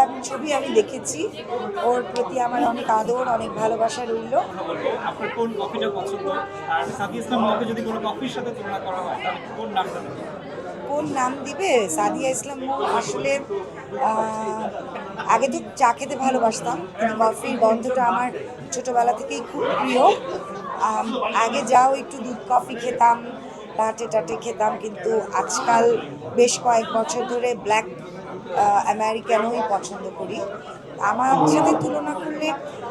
মিথিলার ছবি আমি দেখেছি। ওর প্রতি আমার অনেক আদর অনেক ভালোবাসা রইল। আপনার কোন কফিটা পছন্দ? আর সাদি ইসলাম যদি কোনো কফির সাথে তুলনা করা হয় তাহলে কোন নামটা কোন নাম দিবে? সাদিয়া ইসলাম মৌ আসলে আগে তো চা খেতে ভালোবাসতাম কিন্তু কফির গন্ধটা আমার ছোটবেলা থেকেই খুব প্রিয়। আগে যাও একটু দুধ কফি খেতাম লাটে টাটে খেতাম কিন্তু আজকাল বেশ কয়েক বছর ধরে ব্ল্যাক আমেরিকানোই পছন্দ করি। আমার সাথে তুলনা করলে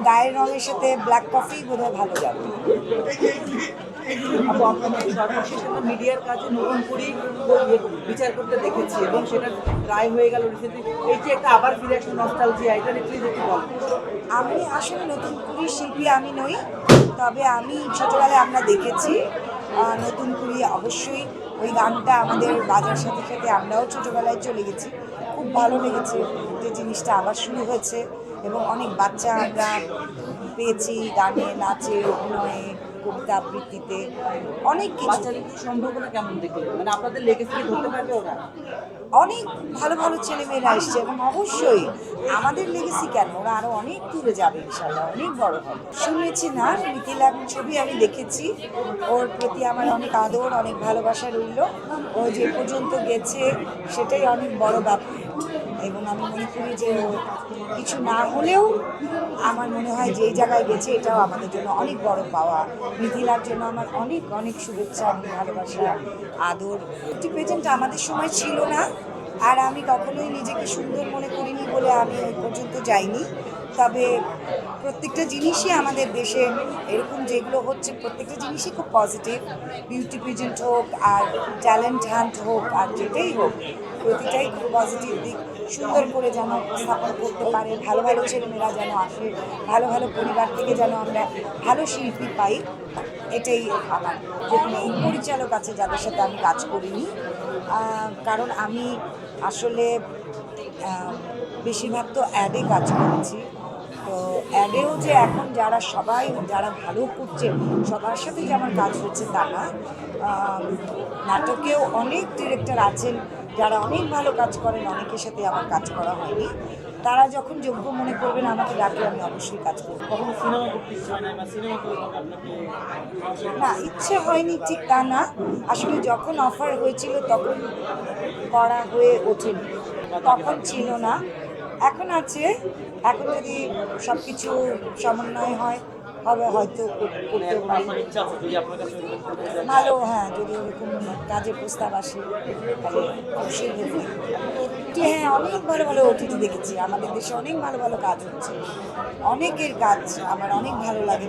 গায়ের রঙের সাথে ব্ল্যাক কফি বোধহয় ভালো যাবে সর্বশেষ আমরা মিডিয়ার কাজে নতুন করেই বিচার করতে দেখেছি এবং সেটা রায় হয়ে গেল রিসেন্টলি এই যে একটা আবার ফিরে আসলো নস্টালজিয়া এটা প্লিজ একটু বলুন। আমি আসলে নতুন কুড়ি শিল্পী আমি নই তবে আমি ছোটবেলায় আমরা দেখেছি নতুন কুড়ি অবশ্যই ওই গানটা আমাদের বাজার সাথে সাথে আমরাও ছোটবেলায় চলে গেছি। খুব ভালো লেগেছে যে জিনিসটা আবার শুরু হয়েছে এবং অনেক বাচ্চা আমরা পেয়েছি গানে, নাচে, অভিনয়ে। কবিতা আবৃত্তিতে অনেক কিছু। সম্ভাবনা কেমন দেখলেন? মানে আপনাদের লেগেছে ধরতে পারবে ওরা? অনেক ভালো ভালো ছেলেমেয়েরা এসছে এবং অবশ্যই আমাদের লেগেসি কেন? ওরা আরও অনেক দূরে যাবে ইনশাল্লাহ অনেক বড় হবে। শুনেছি না মিথিলার ছবি আমি দেখেছি। ওর প্রতি আমার অনেক আদর অনেক ভালোবাসা রইল। ও যে পর্যন্ত গেছে সেটাই অনেক বড় ব্যাপার। এবং আমি মনে করি যে কিছু না হলেও আমার মনে হয় যে জায়গায় গেছে, এটাও আমাদের জন্য অনেক বড় পাওয়া। মিথিলার জন্য আমার অনেক অনেক শুভেচ্ছা আমি ভালোবাসা, আদর। একটি প্রেজেন্ট আমাদের সময় ছিল না, আর আমি কখনোই নিজেকে সুন্দর মনে করিনি বলে আমি ওই পর্যন্ত যাইনি। তবে প্রত্যেকটা জিনিসই আমাদের দেশে এরকম যেগুলো হচ্ছে, প্রত্যেকটা জিনিসই খুব পজিটিভ বিউটি প্রেজেন্ট হোক আর ট্যালেন্ট হান্ট হোক আর যেটাই হোক, প্রতিটাই খুব পজিটিভ দিক। সুন্দর করে যেন উপস্থাপন করতে পারে, ভালো ভালো ছেলেমেয়েরা যেন আসে, ভালো ভালো পরিবার থেকে যেন আমরা ভালো শিল্পী পাই, এটাই আমার যেখানে এই পরিচালক আছে, যাদের সাথে আমি কাজ করিনি। কারণ আমি আসলে বেশিরভাগ তো অ্যাডে কাজ করেছি। অ্যাডেও যে এখন যারা সবাই যারা ভালো করছে সবার সাথে যে আমার কাজ হচ্ছে তা না। নাটকেও অনেক ডিরেক্টর আছেন যারা অনেক ভালো কাজ করেন অনেকের সাথে আমার কাজ করা হয়নি। তারা যখন যোগ্য মনে করবেন আমাকে ডাকলে আমি অবশ্যই কাজ করব। কখনো সিনেমা করতে না ইচ্ছে হয়নি ঠিক তা না। আসলে যখন অফার হয়েছিল তখন করা হয়ে ওঠেনি। তখন ছিল না। এখন আছে। এখন যদি সব কিছু সমন্বয় হয় হবে হয়তো পারি। করতে। ভালো হ্যাঁ যদি ওরকম কাজের প্রস্তাব আসে তাহলে অবশ্যই দেখি হ্যাঁ অনেক ভালো ভালো অতিথি দেখেছি। আমাদের দেশে অনেক ভালো ভালো কাজ হচ্ছে। অনেকের কাজ আমার অনেক ভালো লাগে।